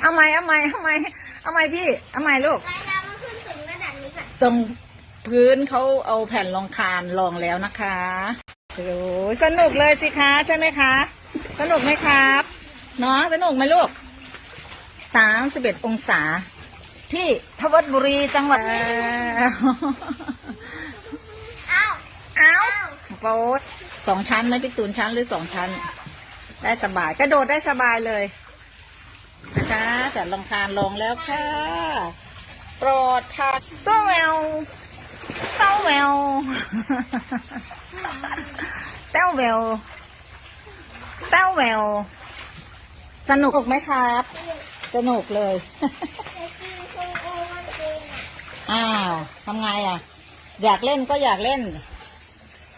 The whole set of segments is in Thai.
เอาไหมเอาไหมเอาไหมเอาไหมพี่เอาไหมลูกรายน้ำมันขึ้นถึงระดับนี้ก่อนตรงพื้นเขาเอาแผ่นรองคานรองแล้วนะคะโอ้ยสนุกเลยสิคะใช่ไหมคะ สนุกไหมครับเนาะสนุกไหมลูกสามสิบเอ็ดองศา ที่ทวัดบุรีจังหวัดอ้าวอ้าวโป๊ดสองชั้นไหมพี่ตูนชั้นหรือสองชั้น ได้สบายกระโดดได้สบายเลย นะคะแต่รองคานลงแล้วค่ะปลอดภัยตัวแมวเต้าแมวเต้าแมวเต้าแมวสนุกไหมครับ สนุกเลย อ้าวทำไงอะ อยากเล่นก็อยากเล่น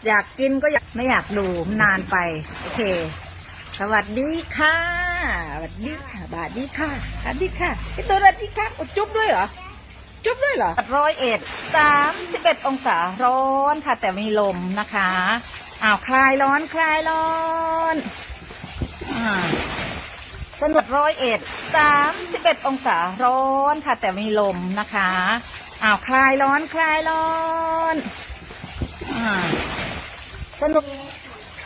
อยากกินก็อยากไม่อยากดูนานไป โอเค สวัสดีค่ะ สวัสดีค่ะบาดดีค่ะสวัสดีค่ะพี่ตัวสวัสดีค่ะโอ้จุ๊บด้วยเหรอ จุ๊บด้วยเหรอร้อยเอ็ดสามสิบเอ็ดองศาร้อนค่ะ แต่มีลมนะคะอ้าวคลายร้อนคลายร้อนอ่าสนุกร้อยเอ็ดสามสิบเอ็ดองศาร้อนค่ะ แต่มีลมนะคะอ้าวคลายร้อนคลายร้อนอ่าสนุก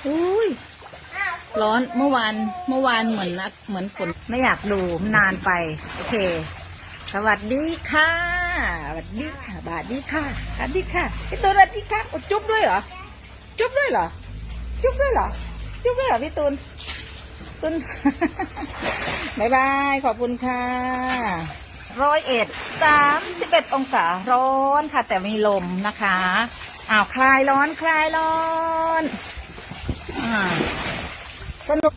อุ้ย ร้อนเมื่อวานเมื่อวานเหมือนนักเหมือนฝนไม่อยากดูมันานไป โอเค สวัสดีค่ะ สวัสดีค่ะบาดดีค่ะสวัสดีค่ะพี่ตูนสวัสดีค่ะอ้จุ๊บด้วยเหรอ จุ๊บด้วยเหรอ จุ๊บด้วยเหรอ จุ๊บด้วยเหรอพี่ตูนตูนบายบาย ขอบคุณค่ะร้อยเอ็ดสามสิบเอ็ดองศาร้อนค่ะ แต่มีลมนะคะอ้าวคลายร้อนคลายร้อน สนุก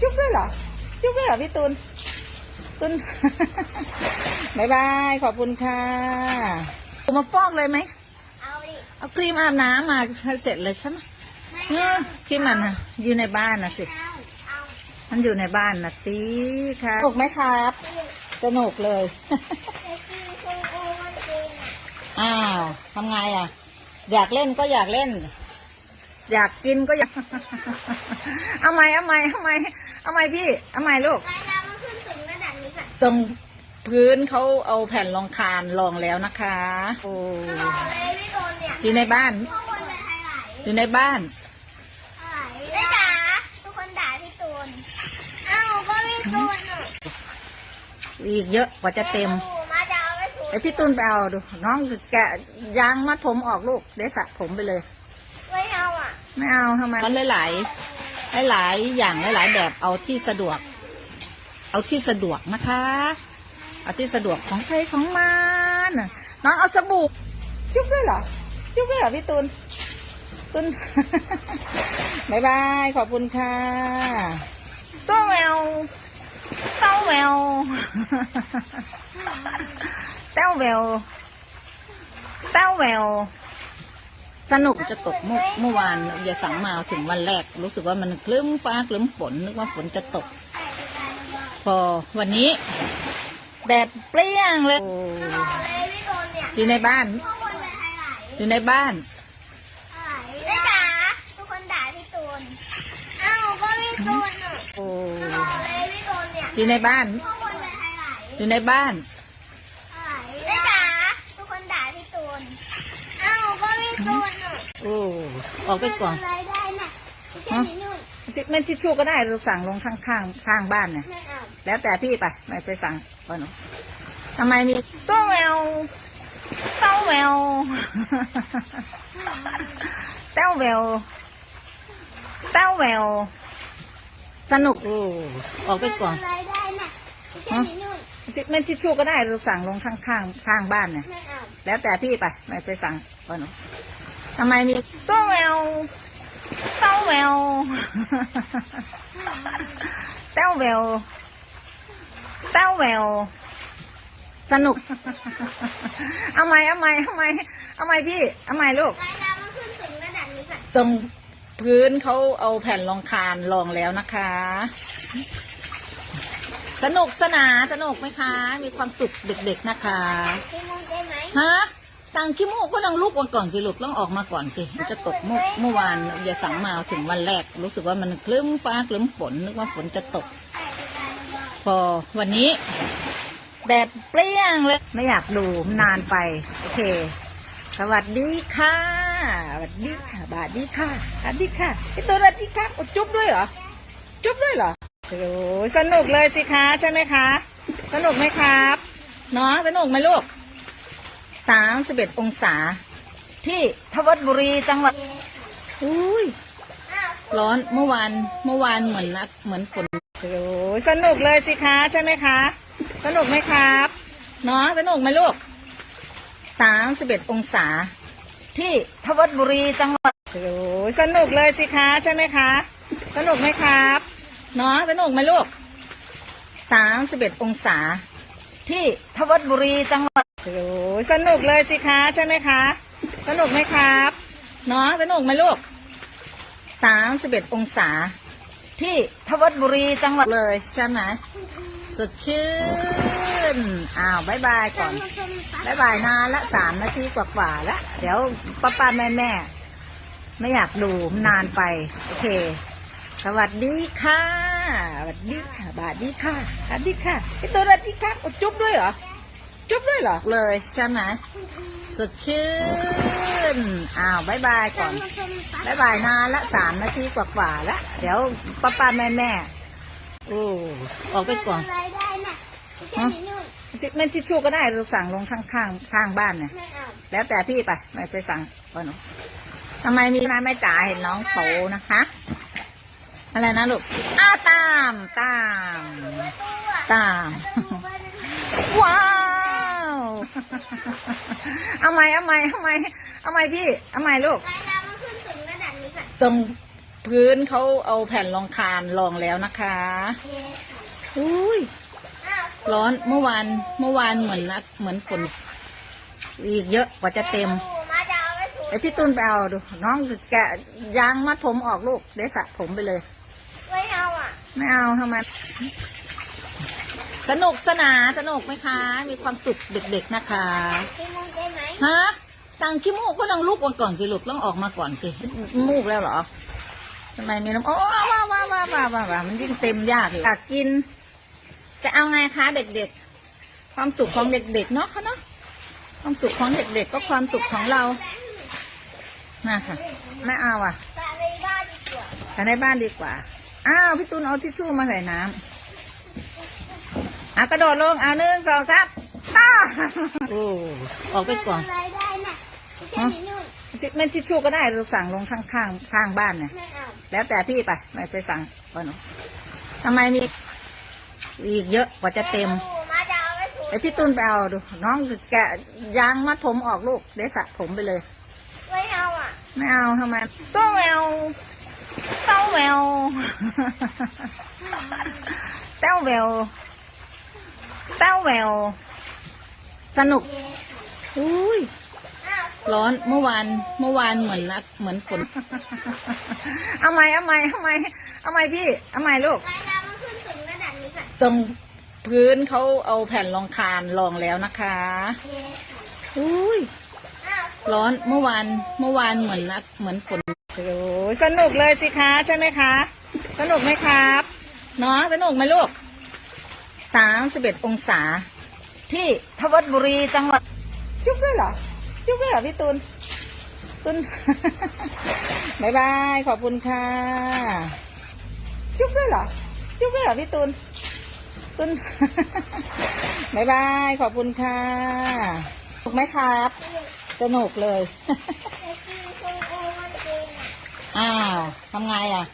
จุ๊บด้วยเหรอ จุ๊บด้วยเหรอพี่ตุลตุลบายบาย ขอบคุณค่ะมาฟอกเลยไหม เอาดิ เอาครีมอาบน้ำมาเสร็จเลยใช่ไหมไม่เอเอาอครีมมันนะอยู่ในบ้านนะสิเอาเอามันอยู่ในบ้านนะตีค่ะสนุกไหมครับ สนุกเลยแต่กินคงโอวันเองอะอ้าวทำไงอะ อยากเล่นก็อยากเล่น อยากกินก็อยาก เอาไหมเอาไหมเอาไหมเอาไหมพี่ เอาไหมลูกรายน้ำมันขึ้นถึงระดับนี้ก่อนตรงพื้นเขาเอาแผ่นรองคานรองแล้วนะคะ โอ้ตลอดเลยไม่โดนเนี่ยอยู่ในบ้าน ทุกคนจะไหลอยู่ในบ้าน ไหลแม่จ๋าทุกคนด่าพี่ตูนอ้าวก็พี่ตูนอะอีกเยอะกว่าจะเต็มมาจะเอาไปสู ไอพี่ตุ้นไปเอาดู น้องแกะยางมัดผมออกลูกเดี๋ยวสระผมไปเลยไม่เอาอะ ไม่เอาทำไมมันหลายๆหลายๆอย่างหลายๆ แบบเอาที่สะดวก เอาที่สะดวกนะคะ เอาที่สะดวกของใครของมันน้องเอาสบู่จุ๊บด้วยเหรอจุ๊บด้วยเหรอพี่ตุนตุนบายบายขอบคุณค่ะตัวแมวเต้าแมวเต้าแมวเต้าแมว สนุกจะตกเมื่อเมื่อวานอย่าสั่งมาถึงวันแรก รู้สึกว่ามันคลึ้มฟ้าคลึ้มฝนนึกว่าฝนจะตก พอวันนี้ แดดเปรี้ยงเลยโอ้ตลอดเลยพี่ตูนเนี่ยอยู่ในบ้านทุกคนจะไหลอยู่ในบ้านแม่จ๋าทุกคนด่าพี่ตูนอ้าวก็พี่ตูนอะโอ้ตลอดเลยพี่ตูนเนี่ยอยู่ในบ้านทุกคนจะไหลอยู่ในบ้านแม่จ๋าทุกคนด่าพี่ตูนอ้าวก็พี่ตูนอะ โอ้ออกไปก่อนอะไรได้น่ะแค่นี้นู่นแม่ทิชชู่ก็ได้เราสั่งลงข้างข้างๆข้างบ้านเนี่ยไม่เอาแล้วแต่พี่ไปไม่ไปสั่งก่อนหนูทำไมมีตัวแมวเต้าแมวเต้าแมวเต้าแมวสนุกโอ้ออกไปก่อนอะไรได้น่ะแค่นี้นู่นแม่ทิชชู่ก็ได้เราสั่งลงข้างข้างๆข้างบ้านเนี่ยไม่เอาแล้วแต่พี่ไปไม่ไปสั่งก่อนหนูทำไมมีตัวแมวเต้าแมวเต้าแมวเต้าแมวสนุก เอาไหมเอาไหมเอาไหมเอาไหมพี่ เอาไหมลูกรายน้ำมันขึ้นถึงระดับนี้ก่อนตรงพื้นเขาเอาแผ่นรองคานรองแล้วนะคะ สนุกสนานสนุกไหมคะ มีความสุขเด็กๆนะคะ สั่งขี้มูกก็ต้องลุกมาก่อนสิลูกต้องออกมาก่อนสิมันจะตกเมื่อเมื่อวานอย่าสั่งมาถึงวันแรก รู้สึกว่ามันคลึ้มฟ้าคลึ้มฝนนึกว่าฝนจะตก พอวันนี้แดดเปรี้ยงเลย ไม่อยากดูมันนานไป โอเค สวัสดีค่ะ สวัสดีค่ะบาดดีค่ะสวัสดีค่ะพี่ตัวสวัสดีค่ะโอ้จุ๊บด้วยเหรอ จุ๊บด้วยเหรอโอ้สนุกเลยสิคะใช่ไหมคะ สนุกไหมครับ เนาะสนุกไหมลูก สามสิบเอ็ดองศา ที่ทวัดบุรีจังหวัดอุ้ยร้อนเมื่อวานเมื่อวานเหมือนนักเหมือนฝนโอ้ยสนุกเลยสิคะใช่ไหมคะ สนุกไหมครับเนาะสนุกไหมลูกสามสิบเอ็ดองศา ที่ทวัดบุรีจังหวัดโอ้ยสนุกเลยสิคะใช่ไหมคะ สนุกไหมครับเนาะสนุกไหมลูกสามสิบเอ็ดองศา ที่ทวัดบุรีจังหวัด โอ้สนุกเลยสิคะใช่ไหมคะ สนุกไหมครับ เนาะสนุกไหมลูกสามสิบเอ็ดองศา ที่ทวัดบุรีจังหวัดเลยใช่ไหมสดชื่น อ้าวบายบายก่อนบายบายนานละสามนาทีกว่าๆล้วเดี๋ยวป้าป้าแม่แม่ไม่อยากดูมันนานไป โอเค สวัสดีค่ะ สวัสดีค่ะ บาดดีค่ะสวัสดีค่ะพี่ตัวสวัสดีค่ะอ้จุ๊บด้วยเหรอ จุ๊บด้วยเหรอเลยใช่ไหมสดชื่นอ้าวบายบายก่อนบายบายนานละสามนาทีกว่าๆแล้วเดี๋ยวป้าป้าแม่แม่โอ้ออกไปก่อนอะไรได้น่ะแค่นี้นู่นไม่ทิชชู่ก็ได้เราสั่งลงข้างข้างๆข้างบ้านเนี่ยไม่เอาแล้วแต่พี่ไปไม่ไปสั่งก่อนหนูทำไมมีนายไม่จ่ายเห็นน้องโตนะคะอะไรนะลูกอ้าตามตามตัวตามตัวว้าว เอาไหมเอาไหมเอาไหมเอาไหมพี่ เอาไหมลูกรายน้ำมันขึ้นสูงระดับนี้ก่อนตรงพื้นเขาเอาแผ่นรองคานรองแล้วนะคะอุ้ยอ้าวร้อนเมื่อวานเมื่อวานเหมือนนักเหมือนฝนอีกเยอะกว่าจะเต็มมาจะเอาไปสูงไอพี่ตุ้นไปเอาดู น้องแกะยางมัดผมออกลูกเดี๋ยวสระผมไปเลย ไม่เอาอะ ไม่เอาทำไม สนุกสนานสนุกไหมคะ มีความสุขเด็กๆนะคะพี่มุงได้ไหมฮะสั่งขี้มูกก็ต้องลุกก่อนสิลูกต้องออกมาก่อนสิมูกแล้วเหรอทำไมมีน้ำโอ้ว้าวว้าวว้าวว้าวว้าวมันยิ่งเต็มยากเลยอยากกิน จะเอาไงคะเด็กๆ ความสุขของเด็กๆเนาะคะเนาะความสุขของเด็กๆ ก็ความสุขของเราน่ะค่ะไม่เอาอะแต่ในบ้านดีกว่าแต่ในบ้านดีกว่าอ้าวพี่ตูนเอาทิชชู่มาใส่น้ำ อะกระโดดลง เอาหนึ่งสองครับต้าโอ้ออกไปก่อน อะไรได้น่ะแค่นี้นู่นไม่ทิชชู่ก็ได้เราสั่งลงข้างข้างๆข้างบ้านเนี่ยไม่เอาแล้วแต่พี่ไปไม่ไปสั่งก่อนหนูทำไมมีอีกเยอะกว่าจะเต็มมาจะเอาไปสูงไอพี่ตุ้นไปเอาดู น้องแกะยางมัดผมออกลูกเดี๋ยวสระผมไปเลย ไม่เอาอะไม่เอาทำไมเต้าแววเต้าแววเต้าแวว เต้าแวว สนุก อุ้ยอ้าวร้อนเมื่อวานเมื่อวานเหมือนนักเหมือนฝน เอาไหมเอาไหมเอาไหมเอาไหมพี่ เอาไหมลูกรายน้ำมันขึ้นสูงระดับนี้ก่อนตรงพื้นเขาเอาแผ่นรองคานรองแล้วนะคะ อุ้ยอ้าวร้อนเมื่อวานเมื่อวานเหมือนนักเหมือนฝนโอ้ยสนุกเลยสิคะใช่ไหมคะ สนุกไหมครับ เนาะสนุกไหมลูก สามสิบเอ็ดองศา ที่ทวัดบุรีจังหวัดจุ๊บด้วยเหรอจุ๊บด้วยเหรอพี่ตุลตุลบายบายขอบคุณค่ะจุ๊บด้วยเหรอจุ๊บด้วยเหรอพี่ตุลตุลบายบายขอบคุณค่ะสนุกไหมครับสนุกเลยอ้ที่ชมพูมันจริงอะอ้าวทำไงอะ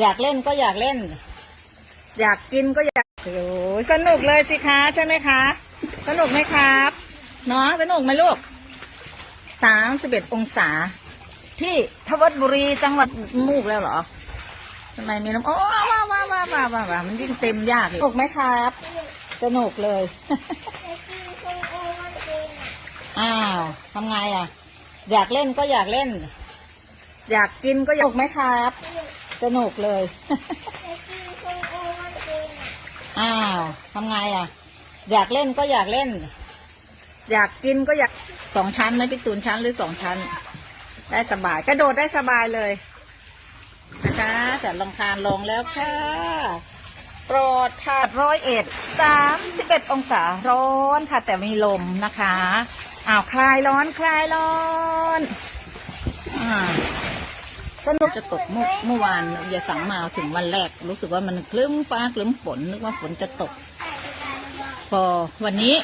อยากเล่นก็อยากเล่น อยากกินก็อยาก โอ้สนุกเลยสิคะใช่ไหมคะ สนุกไหมครับ เนาะสนุกไหมลูกสามสิบเอ็ดองศา ที่ทวัดบุรีจังหวัดมูกแล้วเหรอทำไมมีน้ำโอ้ว้าวว้าวว้าวว้าวว้าว้ามันยิ่งเต็มยากเลยสนุกไหมครับ สนุกเลย อ้าวทำไงอะ อยากเล่นก็อยากเล่นอยากกินก็อยากสนุกไหมครับ สนุกเลย ไอ้ที่ชมพูมันจริง อะอ้าวทำไงอะ อยากเล่นก็อยากเล่น อยากกินก็อยากสองชั้นไหมพี่ตูนชั้นหรือสองชั้น ได้สบายกระโดดได้สบายเลยนะคะ แต่ลองคานลงแล้วค่ะปลอดค่ะร้อยเอ็ดสามสิบเอ็ดองศาร้อนค่ะ แต่มีลมนะคะอ้าวคลายร้อนคลายร้อนอ่า สนุกจะตกเมื่อเมื่อวานอย่าสั่งมาถึงวันแรก รู้สึกว่ามันคลึ้มฟ้าคลึ้มฝนนึกว่าฝนจะตก พอวันนี้